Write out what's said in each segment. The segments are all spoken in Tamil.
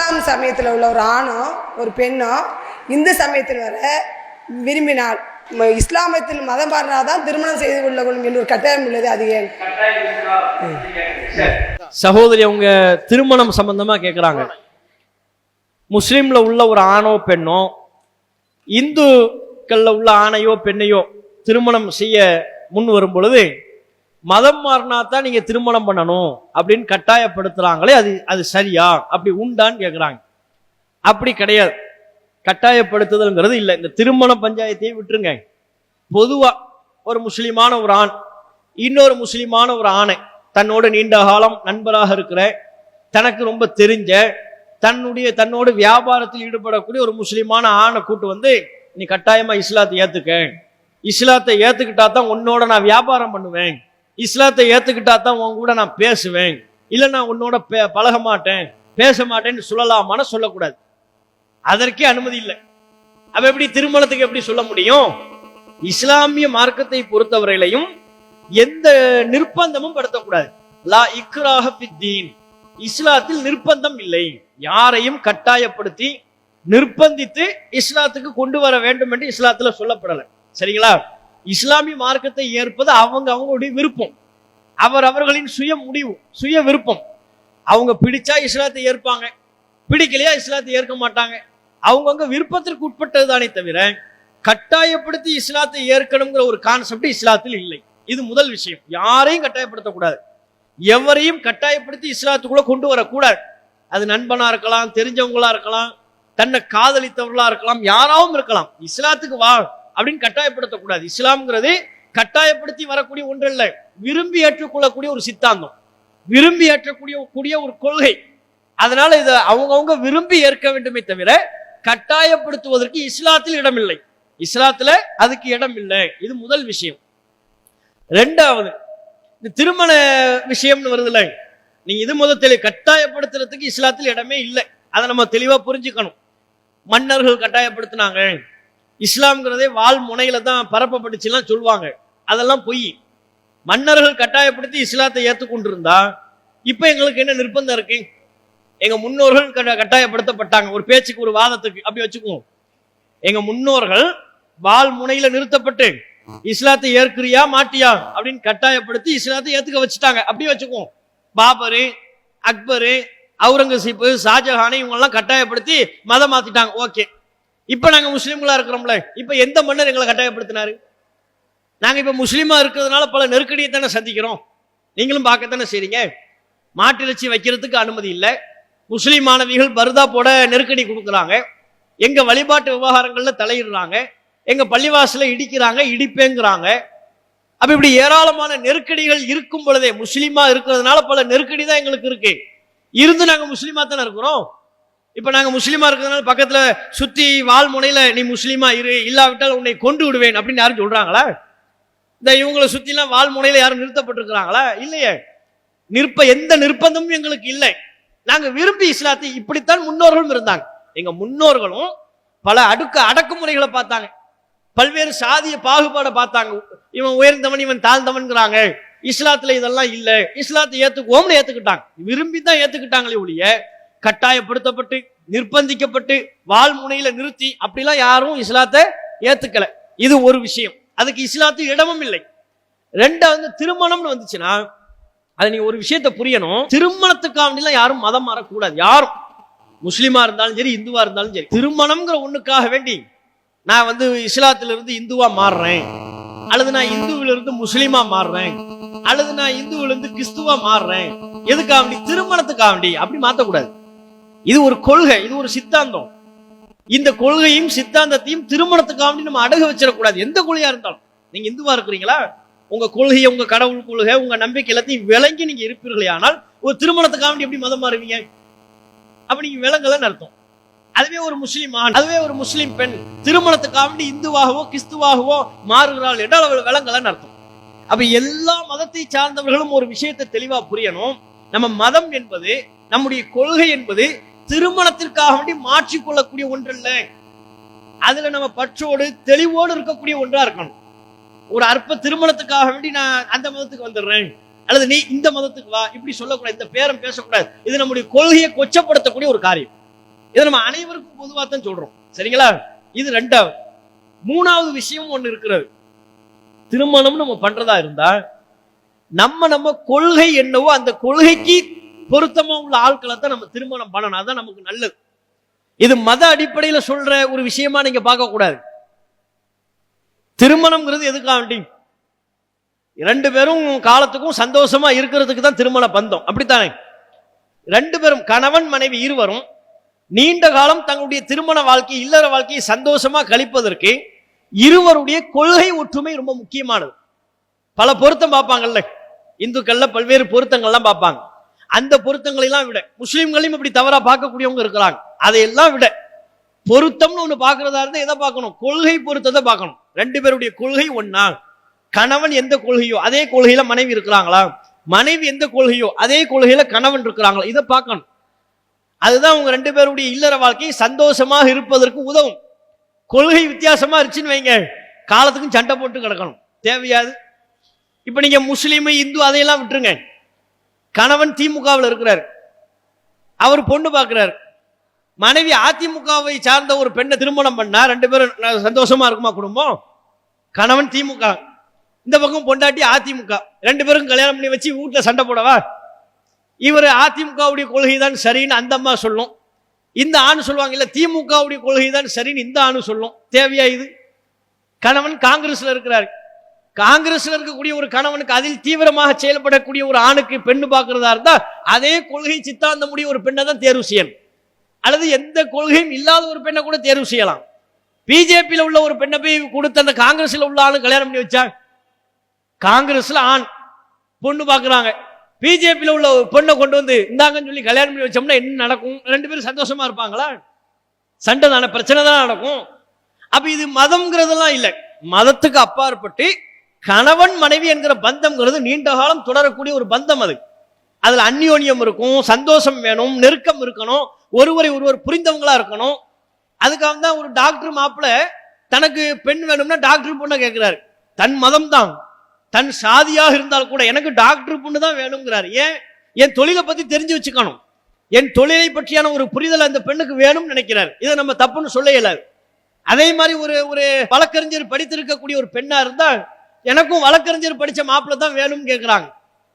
இஸ்லாம் சமயத்தில் உள்ள ஒரு ஆணோ ஒரு பெண்ணோ இந்து சமயத்தில் வர விரும்பினால் இஸ்லாமத்தில் மதம் மாறினாதான் திருமணம் செய்து கொள்ள கொள்ளும் என்று ஒரு கட்டாயம் உள்ளது அது ஏன்? சகோதரி அவங்க திருமணம் சம்பந்தமா கேட்குறாங்க முஸ்லீம்ல உள்ள ஒரு ஆணோ பெண்ணோ இந்துக்கள்ல உள்ள ஆணையோ பெண்ணையோ திருமணம் செய்ய முன் வரும் பொழுது மதம் மாறினா தான் நீங்க திருமணம் பண்ணணும் அப்படின்னு கட்டாயப்படுத்துறாங்களே அது அது சரியா? அப்படி உண்டான்னு கேட்குறாங்க அப்படி கிடையாது. கட்டாயப்படுத்துதல்ங்கிறது இல்லை. இந்த திருமண பஞ்சாயத்தையே விட்டுருங்க. பொதுவா ஒரு முஸ்லிமான ஒரு ஆண் இன்னொரு முஸ்லிமான ஒரு ஆணை தன்னோட நீண்ட காலம் நண்பராக இருக்கிற தனக்கு ரொம்ப தெரிஞ்ச தன்னுடைய தன்னோட வியாபாரத்தில் ஈடுபடக்கூடிய ஒரு முஸ்லிமான ஆணை கூட்டு வந்து நீ கட்டாயமா இஸ்லாத்தை ஏத்துக்க. இஸ்லாத்தை ஏத்துக்கிட்டா தான் உன்னோட நான் வியாபாரம் பண்ணுவேன். இஸ்லாத்தை ஏத்துக்கிட்டா தான் உன் கூட நான் பேசுவேன். இல்லை நான் உன்னோட பே- பழக மாட்டேன். பேச மாட்டேன்னு சொல்லலாமான்னு சொல்லக்கூடாது. அதற்கே அனுமதி இல்லை. அவ எப்படி திருமணத்துக்கு எப்படி சொல்ல முடியும்? இஸ்லாமிய மார்க்கத்தை பொறுத்தவரையிலையும் எந்த நிர்பந்தமும் படுத்தக்கூடாது. லா இக்ராஹ இஸ்லாத்தில் நிர்பந்தம் இல்லை. யாரையும் கட்டாயப்படுத்தி நிர்பந்தித்து இஸ்லாத்துக்கு கொண்டு வர வேண்டும் என்று இஸ்லாத்துல சொல்லப்படலை. சரிங்களா? இஸ்லாமிய மார்க்கத்தை ஏற்பது அவங்க அவங்களுடைய விருப்பம். அவர் அவர்களின் சுய முடிவு சுய விருப்பம். அவங்க பிடிச்சா இஸ்லாத்தை ஏற்பாங்க. பிடிக்கலையா இஸ்லாத்தை ஏற்க மாட்டாங்க. அவங்கவுங்க விருப்பத்திற்கு உட்பட்டது தானே தவிர கட்டாயப்படுத்தி இஸ்லாத்தை ஏற்கணுங்கிற ஒரு கான்செப்ட் இஸ்லாத்தில் இல்லை. இது முதல் விஷயம். யாரையும் கட்டாயப்படுத்தக்கூடாது. எவரையும் கட்டாயப்படுத்தி இஸ்லாத்துக்குள்ள கொண்டு வரக்கூடாது. அது நண்பனா இருக்கலாம் தெரிஞ்சவங்களா இருக்கலாம் தன்னை காதலித்தவர்களா இருக்கலாம் யாராவும் இருக்கலாம். இஸ்லாத்துக்கு வா அப்படின்னு கட்டாயப்படுத்தக்கூடாது. இஸ்லாம்ங்கிறது கட்டாயப்படுத்தி வரக்கூடிய ஒன்று இல்லை விரும்பி ஏற்றுக்கொள்ளக்கூடிய ஒரு சித்தாந்தம். விரும்பி ஏற்றக்கூடிய கூடிய ஒரு கொள்கை. அதனால இதை அவங்கவுங்க விரும்பி ஏற்க வேண்டுமே தவிர கட்டாயப்படுத்துவதற்கு இஸ்லாத்தில் இடமில்லை. இஸ்லாத்துல அதுக்கு இடம் இல்லை இது முதல் விஷயம். ரெண்டாவது இந்த திருமண விஷயம்னு வருதுல்ல. நீங்க இது முதல் கட்டாயப்படுத்துறதுக்கு இஸ்லாத்தில் இடமே இல்லை. அதை நம்ம தெளிவா புரிஞ்சுக்கணும். மன்னர்கள் கட்டாயப்படுத்தினாங்க. இஸ்லாம்ங்கிறதே வால் முனையில தான் பரப்பப்பட்டுச்சுலாம் சொல்லுவாங்க. அதெல்லாம் பொய். மன்னர்கள் கட்டாயப்படுத்தி இஸ்லாத்தை ஏற்றுக்கொண்டிருந்தா இப்போ எங்களுக்கு என்ன நிர்பந்தம் இருக்கு? எங்க முன்னோர்கள் கட்ட- கட்டாயப்படுத்தப்பட்டாங்க. ஒரு பேச்சுக்கு ஒரு வாதத்துக்கு அப்படி வச்சுக்குவோம். எங்க முன்னோர்கள் வால் முனையில நிறுத்தப்பட்டு இஸ்லாத்தை ஏற்கிறியா மாட்டியா அப்படின்னு கட்டாயப்படுத்தி இஸ்லாத்தை ஏத்துக்க வச்சுட்டாங்க. அப்படியே வச்சுக்குவோம். பாபரு அக்பரு அவுரங்கசீப்பு ஷாஜஹானை இவங்க எல்லாம் கட்டாயப்படுத்தி மதம் மாத்திட்டாங்க. ஓகே. இப்போ நாங்கள் முஸ்லீம்களாக இருக்கிறோம்ல இப்போ எந்த மன்னர் எங்களை கட்டாயப்படுத்தினாரு? நாங்கள் இப்போ முஸ்லீமாக இருக்கிறதுனால பல நெருக்கடியை தானே சந்திக்கிறோம். நீங்களும் பார்க்கத்தானே செய்றீங்க? மாட்டிறைச்சி வைக்கிறதுக்கு அனுமதி இல்லை. முஸ்லீம் மாணவிகள் பருதா போட நெருக்கடி கொடுக்குறாங்க. எங்கள் வழிபாட்டு விவகாரங்களில் தலையிடுறாங்க. எங்கள் பள்ளிவாசல இடிக்கிறாங்க இடிப்பேங்கிறாங்க. அப்போ இப்படி ஏராளமான நெருக்கடிகள் இருக்கும் பொழுதே முஸ்லீமாக இருக்கிறதுனால பல நெருக்கடி தான் எங்களுக்கு இருக்கு. இருந்து நாங்கள் முஸ்லீமாக தானே இருக்கிறோம். இப்போ நாங்கள் முஸ்லீமாக இருக்கிறதுனால பக்கத்தில் சுற்றி வால் முனையில் நீ முஸ்லீமாக இரு இல்லாவிட்டால் உன்னை கொண்டு விடுவேன் அப்படின்னு யாரும் சொல்றாங்களா? இந்த இவங்களை சுற்றிலாம் வால் முனையில் யாரும் நிறுத்தப்பட்டிருக்கிறாங்களா? இல்லையே. நிற்ப எந்த நிர்பந்தமும் எங்களுக்கு இல்லை. நாங்கள் விரும்பி இஸ்லாத்தை இப்படித்தான் முன்னோர்களும் இருந்தாங்க. எங்கள் முன்னோர்களும் பல அடுக்க அடக்குமுறைகளை பார்த்தாங்க. பல்வேறு சாதிய பாகுபாடை பார்த்தாங்க. இவன் உயர்ந்தவன் இவன் தாழ்ந்தவன்கிறாங்க. இஸ்லாத்தில் இதெல்லாம் இல்லை. இஸ்லாத்தை ஏத்துக்குவோம்னு ஏற்றுக்கிட்டாங்க விரும்பி தான் ஏற்றுக்கிட்டாங்களே ஒழிய கட்டாயப்படுத்தப்பட்டு நிர்பந்திக்கப்பட்டு வாழ்முனையில நிறுத்தி அப்படிலாம் யாரும் இஸ்லாத்தை ஏத்துக்கல. இது ஒரு விஷயம். அதுக்கு இஸ்லாத்து இடமும் இல்லை. ரெண்டாவது திருமணம்னு வந்துச்சுன்னா அது நீ ஒரு விஷயத்தை புரியணும். திருமணத்துக்காண்டிலாம் யாரும் மதம் மாறக்கூடாது. யாரும். முஸ்லீமா இருந்தாலும் சரி இந்துவா இருந்தாலும் சரி. திருமணம்ங்கிற ஒண்ணுக்காக வேண்டி நான் வந்து இஸ்லாத்துல இருந்து இந்துவா மாறுறேன். அல்லது நான் இந்துவில இருந்து முஸ்லீமா மாறுறேன். அல்லது நான் இந்துவில இருந்து கிறிஸ்துவா மாறுறேன். எதுக்காக வேண்டி? திருமணத்துக்காக வேண்டி. அப்படி மாத்தக்கூடாது. இது ஒரு கொள்கை இது ஒரு சித்தாந்தம். இந்த கொள்கையும் சித்தாந்தத்தையும் திருமணத்துக்காக நம்ம அடகு வச்சிடக்கூடாது. எந்த கொள்கையா இருந்தாலும். நீங்க இந்துவா இருக்கிறீங்களா? உங்க கொள்கையை உங்க கடவுள் கொள்கை உங்க நம்பிக்கை எல்லாத்தையும் விளங்கி நீங்க இருப்பீர்களே ஆனால் ஒரு திருமணத்துக்காக எப்படி மதம் மாறுவீங்க? அப்ப நீங்க விளங்கலன்னு அர்த்தம். அதுவே ஒரு முஸ்லீம் ஆண் அதுவே ஒரு முஸ்லீம் பெண் திருமணத்துக்காக இந்துவாகவோ கிறிஸ்துவாகவோ மாறுகிறாள் என்றால் அவள் விளங்கலன்னு அர்த்தம். அப்ப எல்லா மதத்தை சார்ந்தவர்களும் ஒரு விஷயத்தை தெளிவா புரியணும். நம்ம மதம் என்பது நம்முடைய கொள்கை என்பது திருமணத்திற்காக வேண்டி மாற்றிக்கொள்ளக்கூடிய இல்லை அதுல நம்ம பற்றோடு தெளிவோடு இருக்கக்கூடிய ஒன்றா இருக்கணும். ஒரு அற்ப திருமணத்துக்காக வேண்டி நான் அந்த மதத்துக்கு வந்துடுறேன். அல்லது நீ இந்த மதத்துக்கு வா இப்படி சொல்லக்கூடாது இந்த பேரம் பேசக்கூடாது. இது நம்முடைய கொள்கையை கொச்சப்படுத்தக்கூடிய ஒரு காரியம். இதை நம்ம அனைவருக்கும் பொதுவாக தான் சொல்றோம். சரிங்களா? இது ரெண்டாவது. மூணாவது விஷயம் ஒண்ணு இருக்கிறது. திருமணம் நம்ம பண்றதா இருந்தா நம்ம நம்ம கொள்கை என்னவோ அந்த கொள்கைக்கு பொருத்தமா உள்ள ஆட்களை தான் நம்ம திருமணம் பண்ணணும். அதான் நமக்கு நல்லது. இது மத அடிப்படையில சொல்ற ஒரு விஷயமா நீங்க பார்க்க கூடாது. திருமணம்ங்கிறது எதுக்காக வேண்டி ரெண்டு பேரும் காலத்துக்கும் சந்தோஷமா இருக்கிறதுக்கு தான் திருமண பந்தம். அப்படித்தானே? ரெண்டு பேரும் கணவன் மனைவி இருவரும் நீண்ட காலம் தங்களுடைய திருமண வாழ்க்கை இல்லற வாழ்க்கையை சந்தோஷமா கழிப்பதற்கு இருவருடைய கொள்கை ஒற்றுமை ரொம்ப முக்கியமானது. பல பொருத்தம் பார்ப்பாங்கல்ல? இந்துக்கள்ல பல்வேறு பொருத்தங்கள்லாம் பார்ப்பாங்க. அந்த பொருத்தங்களை எல்லாம் விட முஸ்லீம்களையும் இப்படி தவறா பார்க்கக்கூடியவங்க இருக்கிறாங்க. அதையெல்லாம் விட பொருத்தம்னு ஒன்று பார்க்கறதா இருந்தால் எதை பார்க்கணும்? கொள்கை பொருத்தத்தை பார்க்கணும். ரெண்டு பேருடைய கொள்கை ஒன்னா கணவன் எந்த கொள்கையோ அதே கொள்கையில மனைவி இருக்கிறாங்களா? மனைவி எந்த கொள்கையோ அதே கொள்கையில கணவன் இருக்கிறாங்களா? இதை பார்க்கணும். அதுதான் உங்க ரெண்டு பேருடைய இல்லற வாழ்க்கை. சந்தோஷமாக இருப்பதற்கு உதவும். கொள்கை வித்தியாசமா இருந்துச்சுன்னு வைங்க. காலத்துக்கும் சண்டை போட்டு கிடக்கணும். தேவையாது. இப்ப நீங்க முஸ்லீமு இந்து அதையெல்லாம் விட்டுருங்க. கணவன் திமுகவில் இருக்கிறார். அவர் பொண்ணு பார்க்கிறார். மனைவி அதிமுகவை சார்ந்த ஒரு பெண்ணை திருமணம் பண்ணா ரெண்டு பேரும் சந்தோஷமா இருக்குமா குடும்பம்? கணவன் திமுக. இந்த பக்கம் பொண்டாட்டி அதிமுக. ரெண்டு பேரும் கல்யாணம் பண்ணி வச்சு வீட்டில் சண்டை போடவா? இவர் அதிமுகவுடைய கொள்கை தான் சரின்னு அந்த அம்மா சொல்லும். இந்த ஆண் சொல்லுவாங்க இல்ல திமுகவுடைய கொள்கை தான் சரின்னு இந்த ஆணு சொல்லும். தேவையா இது? கணவன் காங்கிரஸ்ல இருக்கிறார். காங்கிரஸ்ல இருக்கக்கூடிய ஒரு கணவனுக்கு அதில் தீவிரமாக செயல்படக்கூடிய ஒரு ஆணுக்கு பெண்ணு பார்க்கறதா இருந்தா அதே கொள்கை சித்தாந்தமுடைய ஒரு பெண்ணை தான் தேர்வு செய்யணும். அல்லது எந்த கொள்கையும் இல்லாத ஒரு பெண்ணை கூட தேர்வு செய்யலாம். பிஜேபியில் உள்ள ஒரு பெண்ணை போய் கொடுத்து அந்த காங்கிரஸில் உள்ள ஆளு கல்யாணம் பண்ணி வச்சா காங்கிரஸ்ல ஆண் பொண்ணு பார்க்குறாங்க. பிஜேபியில் உள்ள ஒரு பொண்ணை கொண்டு வந்து இந்தாங்கன்னு சொல்லி கல்யாணம் பண்ணி வச்சோம்னா என்ன நடக்கும்? ரெண்டு பேரும் சந்தோஷமா இருப்பாங்களா? சண்டை தானே பிரச்சனை தானே நடக்கும்? அப்போ இது மதம்ங்கிறதெல்லாம் இல்லை. மதத்துக்கு அப்பாற்பட்டு கணவன் மனைவி என்கிற பந்தம்ங்கிறது நீண்ட காலம் தொடரக்கூடிய ஒரு பந்தம் அது. அதுல அந்யோன்யம் இருக்கும் சந்தோஷம் வேணும் நெருக்கம் இருக்கணும் ஒருவரை ஒருவர் புரிந்தவங்களா இருக்கணும். அதுக்காக தான் ஒரு டாக்டர் மாப்பிள்ள தனக்கு பெண் வேணும்னா டாக்டர் பொண்ணை கேட்கிறாரு தன் மதம் தான் தன் சாதியாக இருந்தால் கூட எனக்கு டாக்டர் பொண்ணு தான் வேணுங்கிறாரு ஏன்? என் தொழிலை பத்தி தெரிஞ்சு வச்சுக்கணும். என் தொழிலை பற்றியான ஒரு புரிதல் அந்த பெண்ணுக்கு வேணும்னு நினைக்கிறார். இதை நம்ம தப்புன்னு சொல்ல இயலாது. அதே மாதிரி ஒரு ஒரு வழக்கறிஞர் படித்திருக்கக்கூடிய ஒரு பெண்ணா இருந்தால் எனக்கும் வழக்கறிஞர் படித்த மாப்பிள்ள தான் வேணும்னு கேட்குறாங்க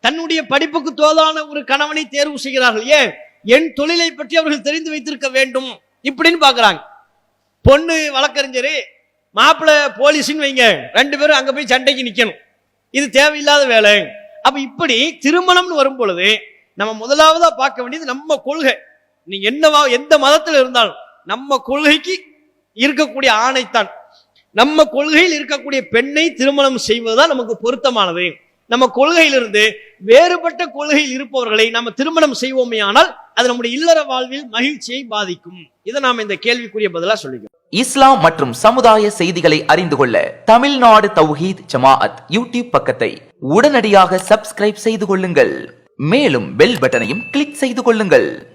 தன்னுடைய படிப்புக்கு தோதான ஒரு கணவனை தேர்வு செய்கிறார்கள். ஏன்? என் தொழிலை பற்றி அவர்கள் தெரிந்து வைத்திருக்க வேண்டும் இப்படின்னு பார்க்குறாங்க பொண்ணு வழக்கறிஞர் மாப்பிள்ளை போலீஸ்ன்னு வைங்க. ரெண்டு பேரும் அங்கே போய் சண்டைக்கு நிற்கணும் இது தேவையில்லாத வேலை. அப்ப இப்படி திருமணம்னு வரும் பொழுது நம்ம முதலாவதா பார்க்க வேண்டியது நம்ம கொள்கை. நீ என்னவா எந்த மதத்தில் இருந்தாலும் நம்ம கொள்கைக்கு இருக்கக்கூடிய ஆணைத்தான். நம்ம கொள்கையில் இருக்கக்கூடிய பெண்ணை திருமணம் செய்வதுதான் நமக்கு பொருத்தமானது. நம்ம கொள்கையிலிருந்து வேறுபட்ட கொள்கையில் இருப்பவர்களை நம்ம திருமணம் செய்வோமே ஆனால் அது நம்முடைய இல்லற வாழ்வில் மகிழ்ச்சியை பாதிக்கும். இதை நாம் இந்த கேள்விக்குரிய பதிலா சொல்லிக்கிறோம். இஸ்லாம் மற்றும் சமுதாய செய்திகளை அறிந்து கொள்ள தமிழ்நாடு தௌஹீத் ஜமாஅத் யூடியூப் பக்கத்தை உடனடியாக சப்ஸ்கிரைப் செய்து கொள்ளுங்கள். மேலும் பெல் பட்டனையும் கிளிக் செய்து கொள்ளுங்கள்.